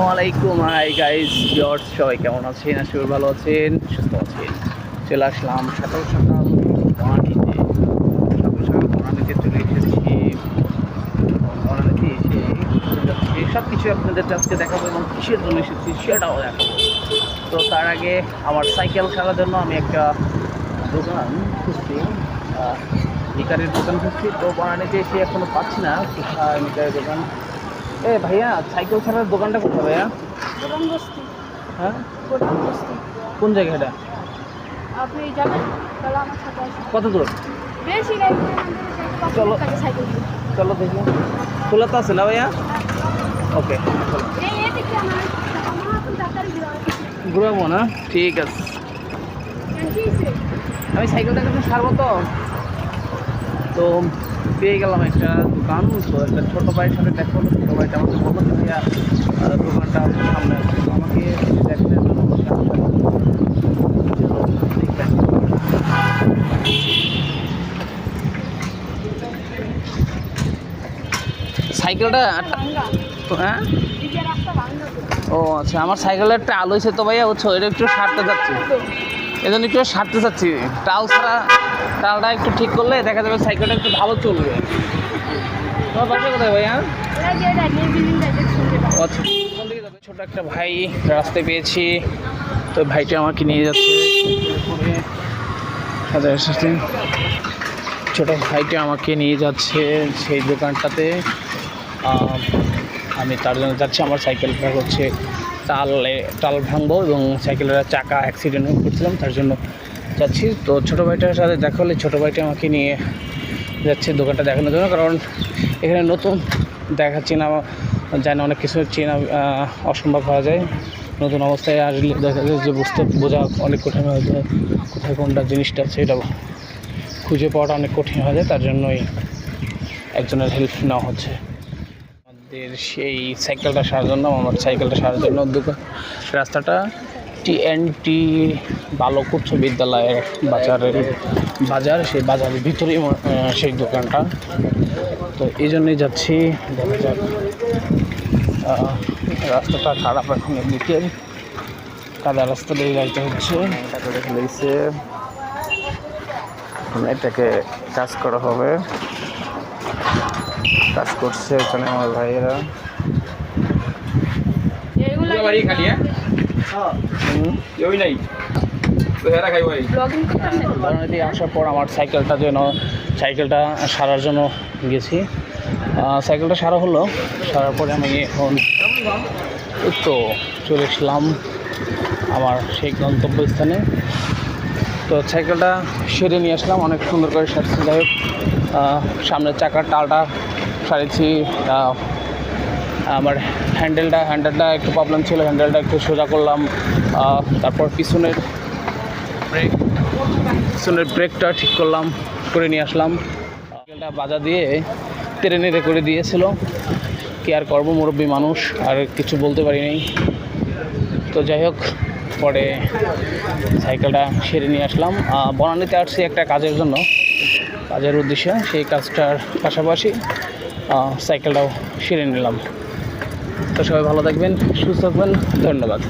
আসসালামাইকুম hi guys George সবাই কেমন আছেন? আশা ভালো আছেন। সুস্থ আছেন? চলে আসলাম সকাল সকাল বনানীতে সকাল সকাল বনানীতে চলে এসেছি। এসে যাচ্ছি। সব কিছু আপনাদের আজকে দেখাবো এবং কিসের জন্য এসেছি সেটাও দেখাবো। তো তার আগে আমার সাইকেল খেলার জন্য আমি একটা দোকান খুঁজছি। মিকারের দোকান খুঁজছি। তো বনানীতে এসে এখনও পাচ্ছি না। মিকারের দোকান এ ভাইয়া সাইকেল ছাড়ার দোকানটা কোথায় ভাইয়া? হ্যাঁ? কোন জায়গাটা আপনি যাবেন তাহলে আমার সাথে কত দূর? বেশি চলো। চলো দেখি। খোলা তো আছে না ভাইয়া? ওকে ঘুরাবো না? ঠিক আছে। আমি সাইকেলটা কিন্তু সারবো তো? তো পেয়ে গেলাম একটা দোকান তো একটা ছোটো ভাইয়ের সাথে দেখা ছোটো ভাইটা আমাকে বলল যে ভাইয়া দোকানটা সামনে আছে। আমাকে দেখানোর জন্য বলছে, "আচ্ছা, সাইকেলটা হ্যাঁ। ও আচ্ছা আমার সাইকেলের একটা আলো হয়েছে তো ভাইয়া বুঝছ? এটা একটু সারতে যাচ্ছি। এই জন্য একটু সারতে চাচ্ছি। টাল ছাড়া টালটা একটু ঠিক করলে দেখা যাবে সাইকেলটা একটু ভালো চলবে। আচ্ছা। ছোটো একটা ভাই রাস্তায় পেয়েছি। তো ভাইটা আমাকে নিয়ে যাচ্ছে। ছোটো ভাইটা আমাকে নিয়ে যাচ্ছে সেই দোকানটাতে। আমি তার জন্য যাচ্ছি। আমার সাইকেলটা হচ্ছে টালে টাল ভাঙবো এবং সাইকেলের চাকা অ্যাক্সিডেন্ট করছিলাম তার জন্য যাচ্ছি। তো ছোটো ভাইটার সাথে দেখা হলে ছোটো ভাইটা আমাকে নিয়ে যাচ্ছে দোকানটা দেখানোর জন্য, কারণ এখানে নতুন দেখা চেনা যায় না অনেক কিছু চেনা অসম্ভব হয়ে যায়। নতুন অবস্থায় আসলে দেখা যায় যে বুঝতে, বোঝা অনেক কঠিন হয়ে যায়, কোথায় কোনটা জিনিসটা এটা খুঁজে পাওয়াটা অনেক কঠিন হয়ে যায়, তার জন্যই একজনের হেল্প নেওয়া হচ্ছে। আমাদের সেই সাইকেলটা সারার জন্য আমার সাইকেলটা সারার জন্য রাস্তাটা টি এন টি বালক উচ্চ বিদ্যালয়ের বাজারের বাজার সেই বাজারের আহ, সেই দোকানটা। তো এই জন্যই যাচ্ছি রাস্তাটা খারাপ এখন এদিকে। কাদা রাস্তা দিয়ে যাইতে হচ্ছে। এটাকে কাজ করা হবে। কাজ করছে ওখানে আমার ভাইয়েরা। হ্যাঁ? হুম। কেউই নাই? তো হেরা খাই ভাই। ব্লগিং করতেছেন বারাণসী আসার পর আমার সাইকেলটা যেন সাইকেলটা সারার জন্য গেছি। সাইকেলটা সারা হলো। সারার পরে আমি এখন তো চলে এসলাম আমার সেই গন্তব্যস্থানে। তো সাইকেলটা সেরে নিয়ে আসলাম অনেক সুন্দর করে সারছি। যাই হোক সামনের চাকার টালটা সারিয়েছি আমার হ্যান্ডেলটা হ্যান্ডেলটা একটু প্রবলেম ছিল হ্যান্ডেলটা একটু সোজা করলাম তারপর পিছনের ব্রেক পিছনের ব্রেকটা ঠিক করলাম, করে নিয়ে আসলাম। সাইকেলটা বাজা দিয়ে টেনে নেড়ে করে দিয়েছিল, কি আর করব, মুরব্বী মানুষ, আর কিছু বলতে পারি নাই। তো যাই হোক, পরে সাইকেলটা সেরে নিয়ে আসলাম। বনানীতে আসছি একটা কাজের জন্য, কাজের উদ্দেশ্যে, সেই কাজটার পাশাপাশি সাইকেলটাও সেরে নিলাম। তো সবাই ভালো থাকবেন সুস্থ থাকবেন ধন্যবাদ।